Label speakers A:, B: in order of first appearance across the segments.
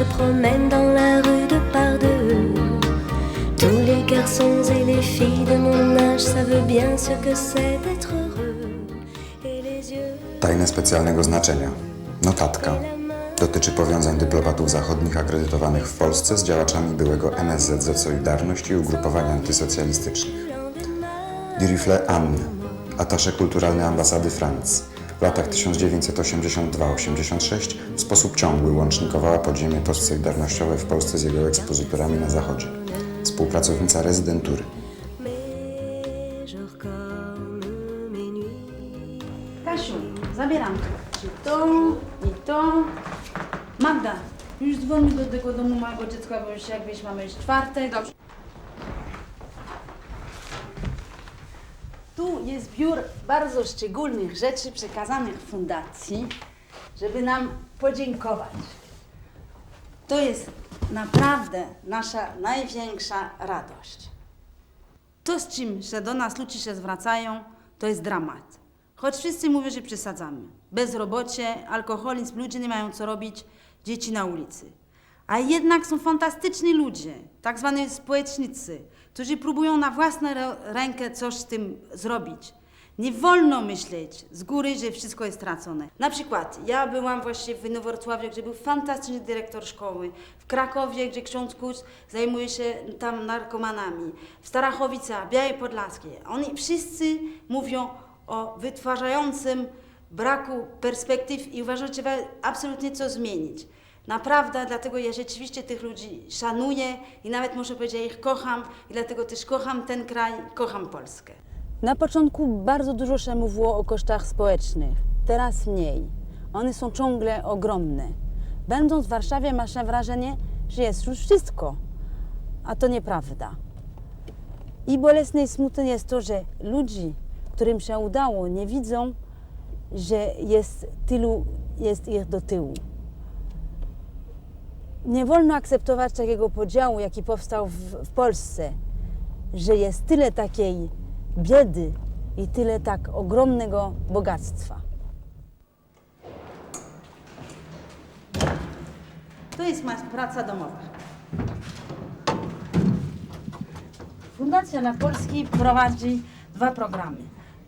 A: se promènent dans la rue de par deux. Tous les garçons et les filles de mon âge savent bien ce que c'est d'être heureux. Et les yeux
B: Tajne specjalnego znaczenia. Notatka. Dotyczy powiązań dyplomatów zachodnich akredytowanych w Polsce z działaczami byłego NSZZ Solidarność i ugrupowań antysocjalistycznych. Dirifle Anne, atasze kulturalny ambasady Francji. W latach 1982-86 w sposób ciągły łącznikowała podziemie postsolidarnościowe w Polsce z jego ekspozytorami na Zachodzie. Współpracownica rezydentury.
C: Kasiu, zabieram ci to i to. Magda, już dzwonił do tego domu małego dziecka, bo już jak wiesz, mamy już czwartek. Dobrze. Tu jest zbiór bardzo szczególnych rzeczy przekazanych fundacji, żeby nam podziękować. To jest naprawdę nasza największa radość. To, z czym się do nas ludzie się zwracają, to jest dramat. Choć wszyscy mówią, że przesadzamy. Bezrobocie, alkoholizm, ludzie nie mają co robić, dzieci na ulicy. A jednak są fantastyczni ludzie, tak zwane społecznicy, którzy próbują na własną rękę coś z tym zrobić. Nie wolno myśleć z góry, że wszystko jest stracone. Na przykład, ja byłam właśnie w Noworosławiu, gdzie był fantastyczny dyrektor szkoły, w Krakowie, gdzie ksiądz Kuc zajmuje się tam narkomanami, w Starachowicach, Białej Podlaskiej. Oni wszyscy mówią o wytwarzającym braku perspektyw i uważają, że trzeba absolutnie co zmienić. Naprawdę, dlatego ja rzeczywiście tych ludzi szanuję i nawet muszę powiedzieć, że ich kocham i dlatego też kocham ten kraj, kocham Polskę. Na początku bardzo dużo się mówiło o kosztach społecznych, teraz mniej. One są ciągle ogromne. Będąc w Warszawie, masz wrażenie, że jest już wszystko, a to nieprawda. I bolesne i smutne jest to, że ludzi, którym się udało, nie widzą, że jest tylu, jest ich do tyłu. Nie wolno akceptować takiego podziału, jaki powstał w, w Polsce, że jest tyle takiej biedy i tyle tak ogromnego bogactwa. To jest praca domowa. Fundacja na Polski prowadzi dwa programy.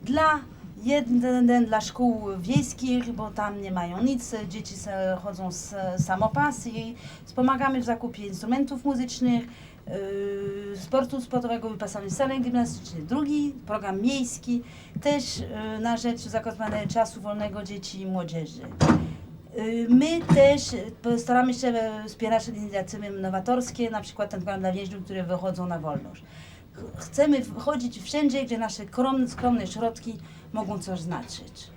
C: Dla jeden dla szkół wiejskich, bo tam nie mają nic, dzieci chodzą z samopasy i wspomagamy w zakupie instrumentów muzycznych, yy, sportu sportowego, wyposażenia sali gimnastycznej. Drugi program miejski, też yy, na rzecz zagospodarowania czasu wolnego dzieci i młodzieży. Y, My też staramy się wspierać inicjatywy nowatorskie, na przykład ten program dla więźniów, które wychodzą na wolność. Ch- Chcemy wchodzić wszędzie, gdzie nasze skromne, skromne środki mogą coś znaczyć.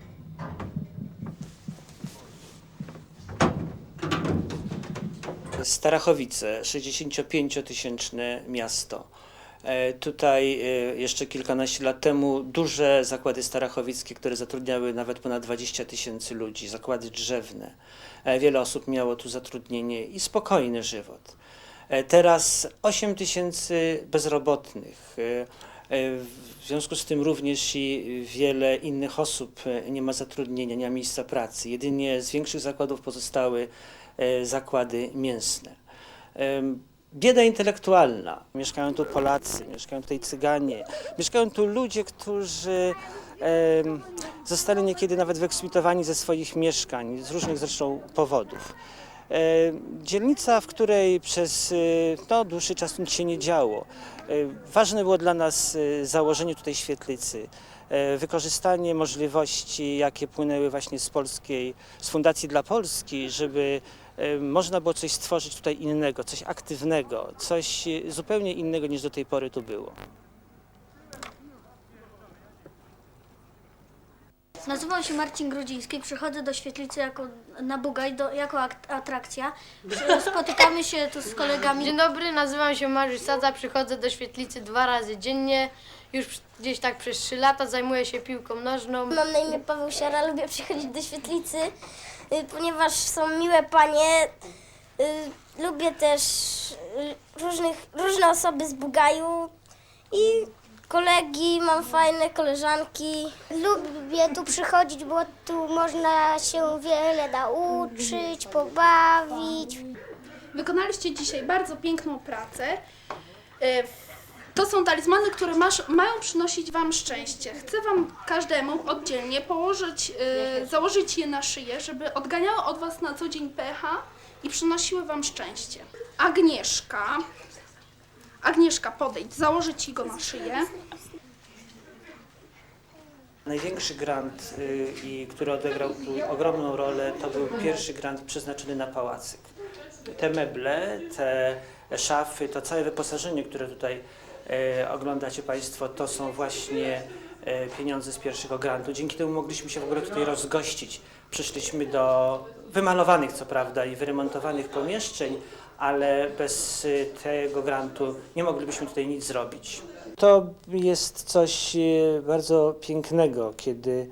D: Starachowice, 65-tysięczne miasto. E, Tutaj e, jeszcze kilkanaście lat temu duże zakłady starachowickie, które zatrudniały nawet ponad 20 tysięcy ludzi, zakłady drzewne. E, Wiele osób miało tu zatrudnienie i spokojny żywot. E, Teraz 8 tysięcy bezrobotnych. E, e, W związku z tym również i wiele innych osób nie ma zatrudnienia, nie ma miejsca pracy. Jedynie z większych zakładów pozostały zakłady mięsne. Bieda intelektualna. Mieszkają tu Polacy, mieszkają tutaj Cyganie, mieszkają tu ludzie, którzy zostali niekiedy nawet wyeksmitowani ze swoich mieszkań, z różnych zresztą powodów. E, Dzielnica, w której przez e, no, dłuższy czas nic się nie działo. E, Ważne było dla nas założenie tutaj świetlicy, wykorzystanie możliwości, jakie płynęły właśnie z polskiej, z Fundacji dla Polski, żeby można było coś stworzyć tutaj innego, coś aktywnego, coś zupełnie innego niż do tej pory tu było.
E: Nazywam się Marcin Grodziński, przychodzę do świetlicy jako, na Bugaj do, jako ak- atrakcja. Spotykamy się tu z kolegami.
F: Dzień dobry, nazywam się Mariusz Sadza, przychodzę do świetlicy dwa razy dziennie. Już przy- gdzieś tak przez trzy lata zajmuję się piłką nożną.
G: Mam na imię Paweł Siara, lubię przychodzić do świetlicy, y, ponieważ są miłe panie. Y, Lubię też y, różnych, różne osoby z Bugaju i kolegi, mam fajne koleżanki. Lubię tu przychodzić, bo tu można się wiele nauczyć, pobawić.
H: Wykonaliście dzisiaj bardzo piękną pracę. E, To są talizmany, które masz, mają przynosić Wam szczęście. Chcę Wam każdemu oddzielnie położyć, e, założyć je na szyję, żeby odganiały od Was na co dzień pecha i przynosiły Wam szczęście. Agnieszka. Agnieszka, podejdź, założę Ci go na szyję.
D: Największy grant, y, i który odegrał tu ogromną rolę, to był pierwszy grant przeznaczony na pałacyk. Te meble, te szafy, to całe wyposażenie, które tutaj e, oglądacie Państwo, to są właśnie e, pieniądze z pierwszego grantu. Dzięki temu mogliśmy się w ogóle tutaj rozgościć. Przyszliśmy do wymalowanych, co prawda, i wyremontowanych pomieszczeń, ale bez y, tego grantu nie moglibyśmy tutaj nic zrobić. To jest coś e, bardzo pięknego, kiedy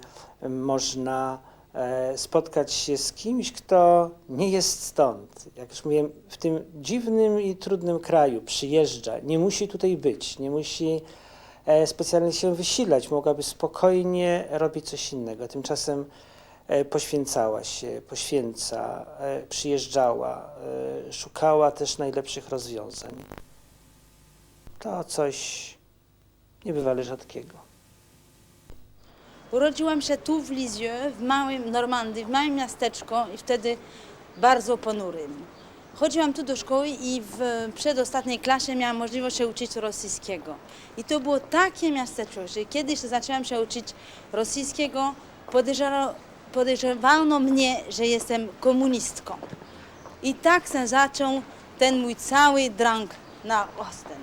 D: można e, spotkać się z kimś, kto nie jest stąd. Jak już mówiłem, w tym dziwnym i trudnym kraju przyjeżdża, nie musi tutaj być, nie musi e, specjalnie się wysilać, mogłaby spokojnie robić coś innego. Tymczasem poświęcała się, poświęca, e, przyjeżdżała, e, szukała też najlepszych rozwiązań. To coś niebywale rzadkiego.
C: Urodziłam się tu w Lisieux, w małym Normandii, w małym miasteczku i wtedy bardzo ponurym. Chodziłam tu do szkoły i w przedostatniej klasie miałam możliwość się uczyć rosyjskiego. I to było takie miasteczko, że kiedyś zaczęłam się uczyć rosyjskiego, podejrzewano, podejrzewano mnie, że jestem komunistką. I tak się zaczął ten mój cały drang na Osten.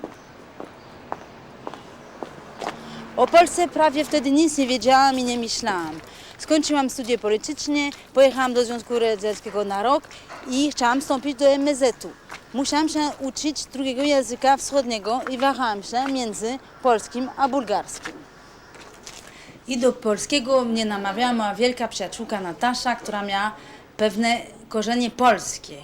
C: O Polsce prawie wtedy nic nie wiedziałam i nie myślałam. Skończyłam studia polityczne, pojechałam do Związku Radzieckiego na rok i chciałam wstąpić do MZ-u. Musiałam się uczyć drugiego języka wschodniego i wahałam się między polskim a bułgarskim. I do polskiego mnie namawiała moja wielka przyjaciółka Natasza, która miała pewne korzenie polskie.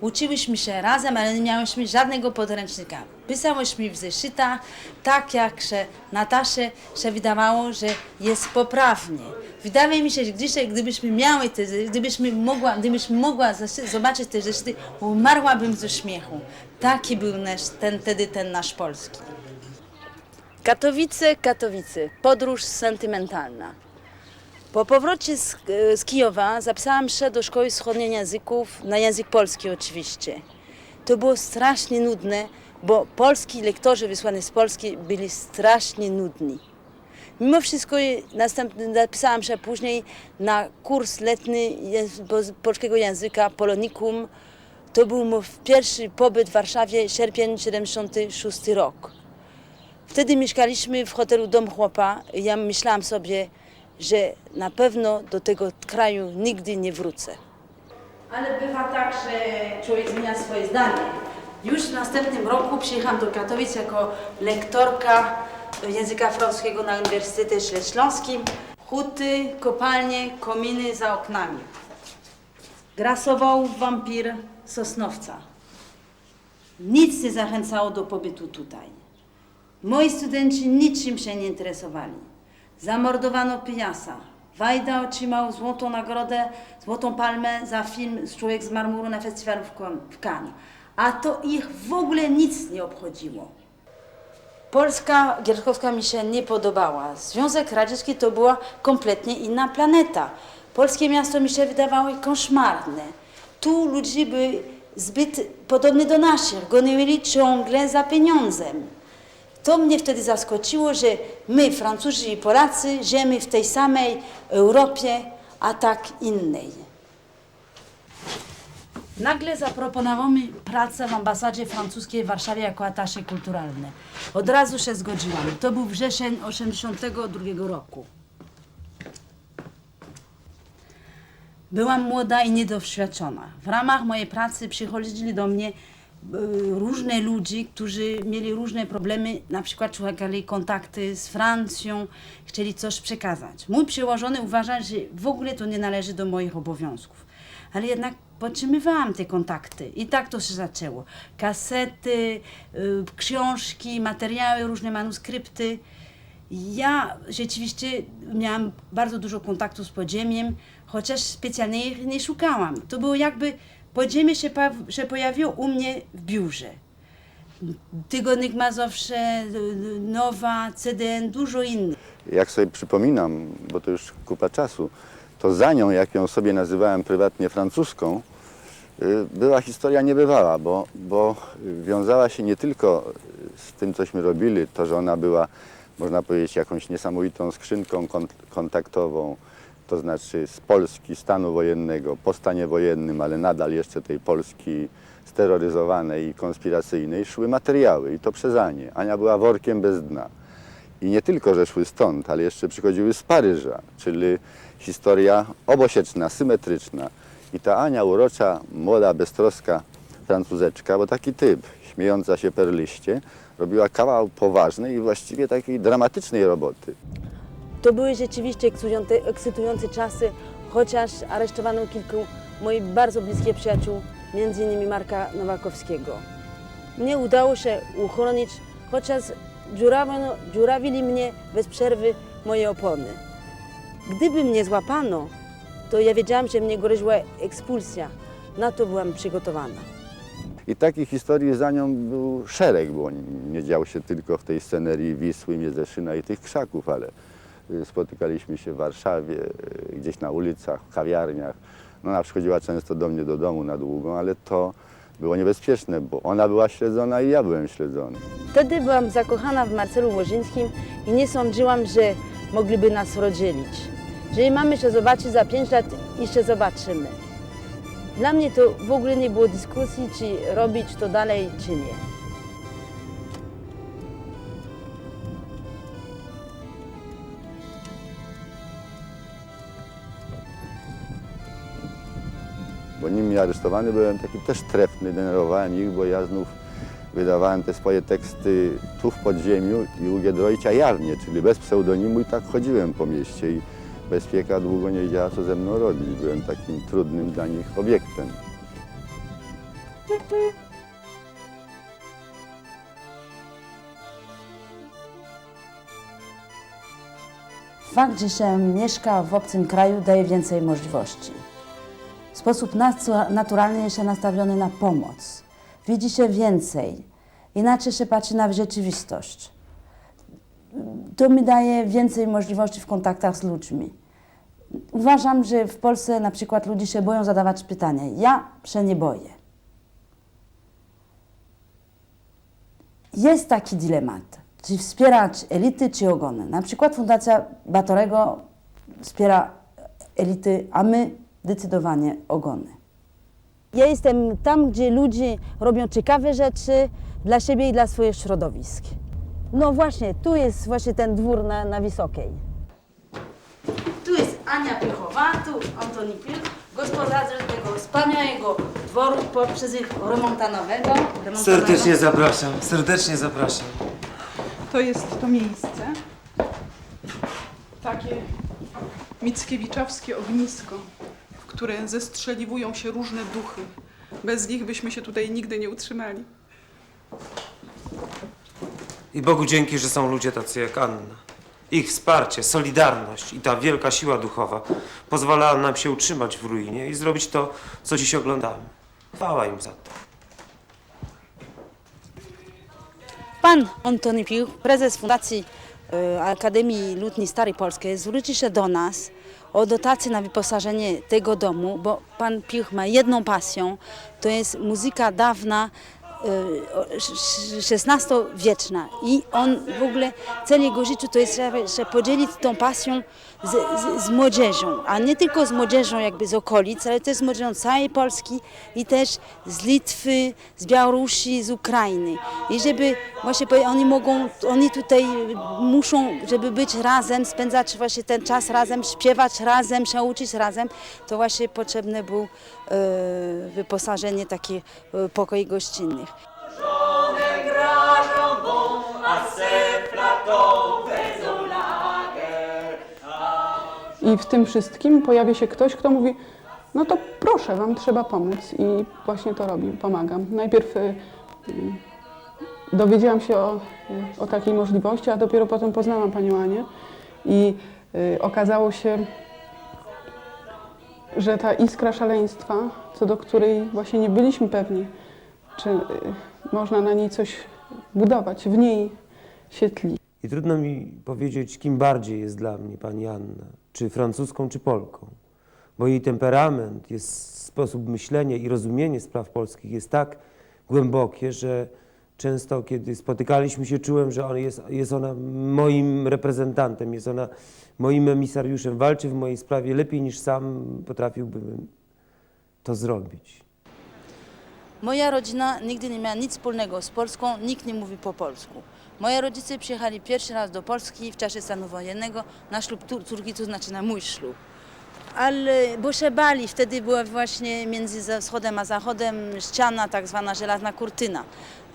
C: Uczyłyśmy się razem, ale nie miałyśmy żadnego podręcznika. Pisałyśmy w zeszytach, tak jak się Natasze się wydawało, że jest poprawnie. Wydaje mi się, że dzisiaj, gdybyśmy miały te, gdybyśmy mogła, gdybyśmy mogła zobaczyć te zeszyty, umarłabym ze śmiechu. Taki był nasz, ten, wtedy ten nasz polski. Katowice, Katowice. Podróż sentymentalna. Po powrocie z, e, z Kijowa zapisałam się do szkoły wschodniej języków, na język polski oczywiście. To było strasznie nudne, bo polski lektorzy wysłani z Polski byli strasznie nudni. Mimo wszystko następnie napisałam się później na kurs po- polskiego języka Polonikum. To był mój pierwszy pobyt w Warszawie, sierpień 76 rok. Wtedy mieszkaliśmy w hotelu Dom Chłopa ja myślałam sobie, że na pewno do tego kraju nigdy nie wrócę. Ale bywa tak, że człowiek zmienia swoje zdanie. Już w następnym roku przyjechałam do Katowic jako lektorka języka francuskiego na Uniwersytecie Śląskim. Huty, kopalnie, kominy za oknami. Grasował wampir Sosnowca. Nic nie zachęcało do pobytu tutaj. Moi studenci niczym się nie interesowali. Zamordowano Pijasa. Wajda otrzymał złotą nagrodę, złotą palmę za film Człowiek z marmuru na festiwalu w Cannes. A to ich w ogóle nic nie obchodziło. Polska Gierkowska mi się nie podobała. Związek Radziecki to była kompletnie inna planeta. Polskie miasto mi się wydawało koszmarne. Tu ludzie byli zbyt podobni do naszych, gonili ciągle za pieniądzem. To mnie wtedy zaskoczyło, że my, Francuzi i Polacy, żyjemy w tej samej Europie, a tak innej. Nagle zaproponował mi pracę w ambasadzie francuskiej w Warszawie jako atasze kulturalny. Od razu się zgodziłam. To był wrzesień 82 roku. Byłam młoda i niedoświadczona. W ramach mojej pracy przychodzili do mnie różne ludzie, którzy mieli różne problemy, na przykład szukali kontakty z Francją, chcieli coś przekazać. Mój przełożony uważa, że w ogóle to nie należy do moich obowiązków. Ale jednak podtrzymywałam te kontakty i tak to się zaczęło. Kasety, y, książki, materiały, różne manuskrypty. Ja rzeczywiście miałam bardzo dużo kontaktu z podziemiem, chociaż specjalnie ich nie szukałam. To było jakby podziemie się, się pojawiło u mnie w biurze. Tygodnik Mazowsze, Nowa, CDN, dużo innych.
I: Jak sobie przypominam, bo to już kupa czasu, to za nią, jak ją sobie nazywałem prywatnie francuską, y, była historia niebywała, bo, bo wiązała się nie tylko z tym, cośmy robili, to, że ona była, można powiedzieć, jakąś niesamowitą skrzynką kon- kontaktową, to znaczy z Polski, stanu wojennego, po stanie wojennym, ale nadal jeszcze tej Polski steroryzowanej i konspiracyjnej, szły materiały i to przez Anię. Ania była workiem bez dna. I nie tylko, że szły stąd, ale jeszcze przychodziły z Paryża, czyli historia obosieczna, symetryczna. I ta Ania urocza, młoda, beztroska francuzeczka, bo taki typ, śmiejąca się perliście, robiła kawał poważnej i właściwie takiej dramatycznej roboty.
C: To były rzeczywiście ekscytujące, czasy, chociaż aresztowano kilku moich bardzo bliskich przyjaciół, innymi Marka Nowakowskiego. Mnie udało się uchronić, chociaż dziurawili mnie bez przerwy moje opony. Gdyby mnie złapano, to ja wiedziałam, że mnie groziła ekspulsja. Na to byłam przygotowana.
I: I takich historii za nią był szereg, bo nie działo się tylko w tej scenerii Wisły, Miezeszyna i tych krzaków, ale spotykaliśmy się w Warszawie, y, gdzieś na ulicach, w kawiarniach. No, ona przychodziła często do mnie do domu na długą, ale to było niebezpieczne, bo ona była śledzona i ja byłem śledzony.
C: Wtedy byłam zakochana w Marcelu Łożyńskim i nie sądziłam, że mogliby nas rozdzielić. Że mamy się zobaczyć za pięć lat i się zobaczymy. Dla mnie to w ogóle nie było dyskusji, czy robić to dalej, czy nie.
I: Nim ja aresztowany byłem taki też trefny, denerwowałem ich, bo ja znów wydawałem te swoje teksty tu w podziemiu i u Giedroycia jawnie, czyli bez pseudonimu i tak chodziłem po mieście i bezpieka długo nie wiedziała, co ze mną robić. Byłem takim trudnym dla nich obiektem.
C: Fakt, że się mieszka w obcym kraju daje więcej możliwości. Sposób naturalny jest się nastawiony na pomoc. Widzi się więcej. Inaczej się patrzy na rzeczywistość. To mi daje więcej możliwości w kontaktach z ludźmi. Uważam, że w Polsce na przykład ludzie się boją zadawać pytania. Ja się nie boję. Jest taki dylemat, czy wspierać elity, czy ogony. Na przykład Fundacja Batorego wspiera elity, a my zdecydowanie ogony. Ja jestem tam, gdzie ludzie robią ciekawe rzeczy dla siebie i dla swoich środowisk. No właśnie, tu jest właśnie ten dwór na, na Wysokiej. Tu jest Ania Pilchowa, tu Antoni Pilch, gospodarze tego wspaniałego dworu poprzez ich remontanowego.
J: Serdecznie zapraszam, serdecznie zapraszam.
K: To jest to miejsce, takie mickiewiczowskie ognisko, które zestrzeliwują się różne duchy. Bez nich byśmy się tutaj nigdy nie utrzymali.
J: I Bogu dzięki, że są ludzie tacy jak Anna. Ich wsparcie, solidarność i ta wielka siła duchowa pozwalała nam się utrzymać w ruinie i zrobić to, co dziś oglądamy. Chwała im za to.
C: Pan Antoni Pił, prezes Fundacji e, Akademii Lutni Starej Polskiej, zwrócił się do nas o dotację na wyposażenie tego domu, bo pan Piłch ma jedną pasją, to jest muzyka dawna, XVI-wieczna i on w ogóle cel jego życiu to jest, żeby podzielić tą pasją z, z, z młodzieżą, a nie tylko z młodzieżą jakby z okolic, ale też z młodzieżą całej Polski i też z Litwy, z Białorusi, z Ukrainy. I żeby właśnie oni mogą, oni tutaj muszą, żeby być razem, spędzać właśnie ten czas razem, śpiewać razem, się uczyć razem, to właśnie potrzebne było e, wyposażenie takich e, pokoi gościnnych.
K: I w tym wszystkim pojawia się ktoś, kto mówi, no to proszę, wam trzeba pomóc. I właśnie to robię, pomagam. Najpierw y, y, dowiedziałam się o, o takiej możliwości, a dopiero potem poznałam panią Anię. I y, okazało się, że ta iskra szaleństwa, co do której właśnie nie byliśmy pewni, czy można na niej coś budować, w niej się tli.
J: I trudno mi powiedzieć, kim bardziej jest dla mnie pani Anna, czy francuską, czy Polką, bo jej temperament, jest sposób myślenia i rozumienie spraw polskich jest tak głębokie, że często, kiedy spotykaliśmy się, czułem, że on jest, jest ona moim reprezentantem, jest ona moim emisariuszem, walczy w mojej sprawie lepiej niż sam potrafiłbym to zrobić.
C: Moja rodzina nigdy nie miała nic wspólnego z Polską, nikt nie mówi po polsku. Moi rodzice przyjechali pierwszy raz do Polski w czasie stanu wojennego na ślub córki, to znaczy na mój ślub. Ale, bo się bali, wtedy była właśnie między wschodem a zachodem ściana, tak zwana żelazna kurtyna.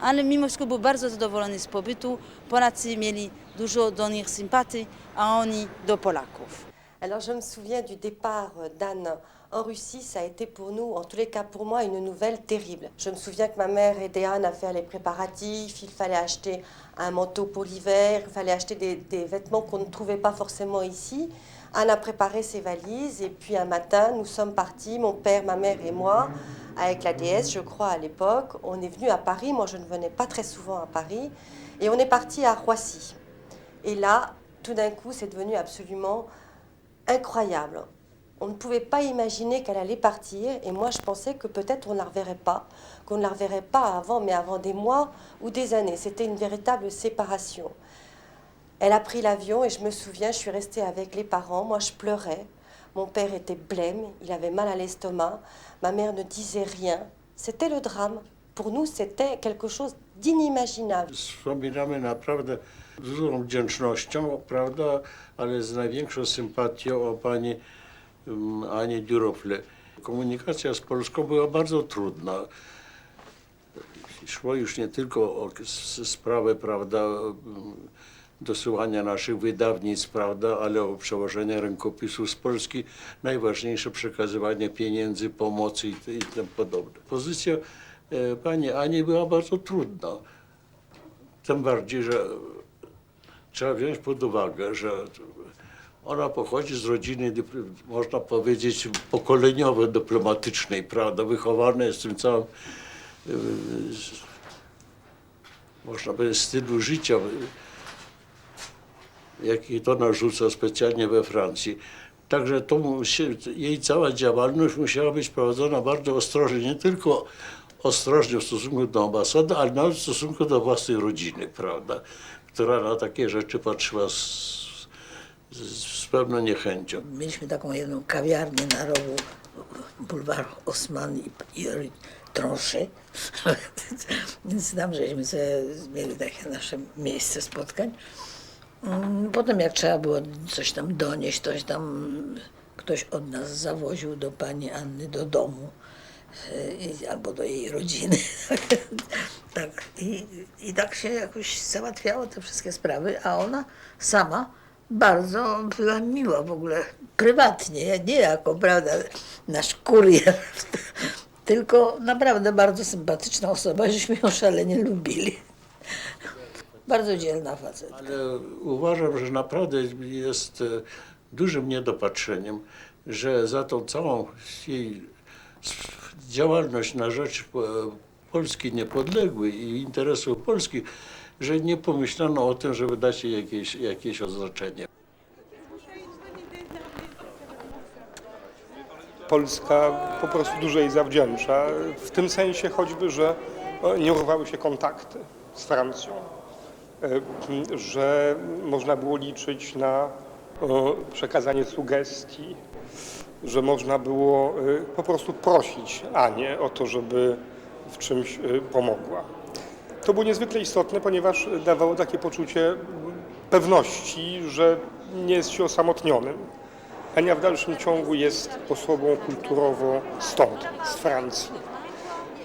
C: Ale mimo wszystko był bardzo zadowolony z pobytu. Polacy mieli dużo do nich sympatii, a oni do Polaków.
L: Alors je me souviens du départ d'Anne en Russie, ça a été pour nous, en tous les cas pour moi, une nouvelle terrible. Je me souviens que ma mère aidait Anne à faire les préparatifs, il fallait acheter un manteau pour l'hiver, il fallait acheter des, des vêtements qu'on ne trouvait pas forcément ici. Anne a préparé ses valises et puis un matin, nous sommes partis, mon père, ma mère et moi, avec la déesse, je crois, à l'époque. On est venu à Paris, moi je ne venais pas très souvent à Paris, et on est parti à Roissy. Et là, tout d'un coup, c'est devenu absolument incroyable. On ne pouvait pas imaginer qu'elle allait partir et moi je pensais que peut-être on ne la reverrait pas, qu'on ne la reverrait pas avant, mais avant des mois ou des années. C'était une véritable séparation. Elle a pris l'avion et je me souviens, je suis restée avec les parents, moi je pleurais. Mon père était blême, il avait mal à l'estomac, ma mère ne disait rien. C'était le drame. Pour nous, c'était quelque chose d'inimaginable.
M: Anie Durofle. Komunikacja z Polską była bardzo trudna. Szło już nie tylko o sprawę, prawda, dosyłania naszych wydawnictw, prawda, ale o przełożenie rękopisu z Polski. Najważniejsze przekazywanie pieniędzy, pomocy i, i tym podobne. Pozycja e, pani Ani była bardzo trudna. Tym bardziej, że trzeba wziąć pod uwagę, że ona pochodzi z rodziny, można powiedzieć, pokoleniowo dyplomatycznej, prawda? Wychowana jest w tym całym, s- można powiedzieć, stylu życia, jaki to narzuca specjalnie we Francji. Także to musi, jej cała działalność musiała być prowadzona bardzo ostrożnie, nie tylko ostrożnie w stosunku do ambasady, ale nawet w stosunku do własnej rodziny, prawda, która na takie rzeczy patrzyła z, z, z pewną niechęcią.
N: Mieliśmy taką jedną kawiarnię na rogu bulwaru Osman i, i Trąszy, więc tam żeśmy sobie mieli takie nasze miejsce spotkań. Mm, Potem jak trzeba było coś tam donieść, coś tam ktoś od nas zawoził do pani Anny do domu i- albo do jej rodziny. tak, i, I tak się jakoś załatwiało te wszystkie sprawy, a ona sama bardzo była miła w ogóle, prywatnie, nie jako, prawda, nasz kurier, tylko naprawdę bardzo sympatyczna osoba, żeśmy ją szalenie lubili. Bardzo dzielna facet.
M: Ale uważam, że naprawdę jest e, dużym niedopatrzeniem, że za tą całą jej działalność na rzecz e, Polski niepodległej i interesów Polski, że nie pomyślano o tym, żeby dać jej jakieś, jakieś oznaczenie.
O: Polska po prostu dużo jej zawdzięcza. W tym sensie choćby, że e, nie urwały się kontakty z Francją, e, że można było liczyć na przekazanie sugestii, że można było e, po prostu prosić Anię o to, żeby w czymś e, pomogła. To było niezwykle istotne, ponieważ dawało takie poczucie pewności, że nie jest się osamotnionym. Ania w dalszym ciągu jest osobą kulturowo stąd, z Francji.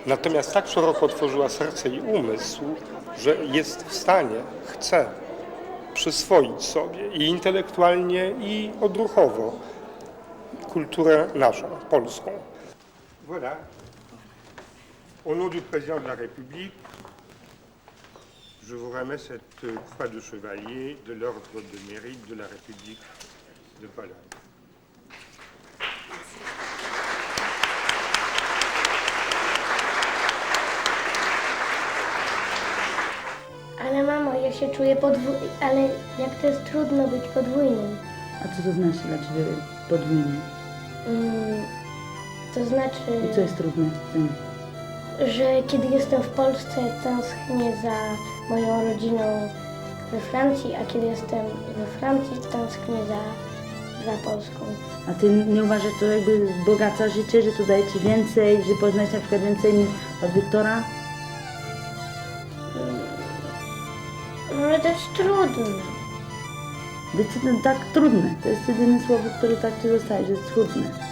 O: Natomiast tak szeroko otworzyła serce i umysł, że jest w stanie, chce przyswoić sobie i intelektualnie, i odruchowo kulturę naszą, polską. Voilà. Au nom du président de la République, je vous remets cette croix de chevalier de l'Ordre de mérite de la République de Pologne.
G: Ale mamo, ja się czuję podwójny, ale jak to jest trudno być podwójnym.
C: A co to znaczy dla ciebie podwójny?
G: Mm, to znaczy,
C: I co jest trudne w tym?
G: że kiedy jestem w Polsce, tęsknię za moją rodziną we Francji, a kiedy jestem we Francji, tęsknię za, za Polską.
C: A Ty nie uważasz to jakby bogaca życie, że to daje Ci więcej, że poznać na przykład więcej niż od Wiktora?
G: No, ale to jest trudne.
C: Decydent tak trudne. To jest jedyne słowo, które tak Ci zostaje, że jest trudne.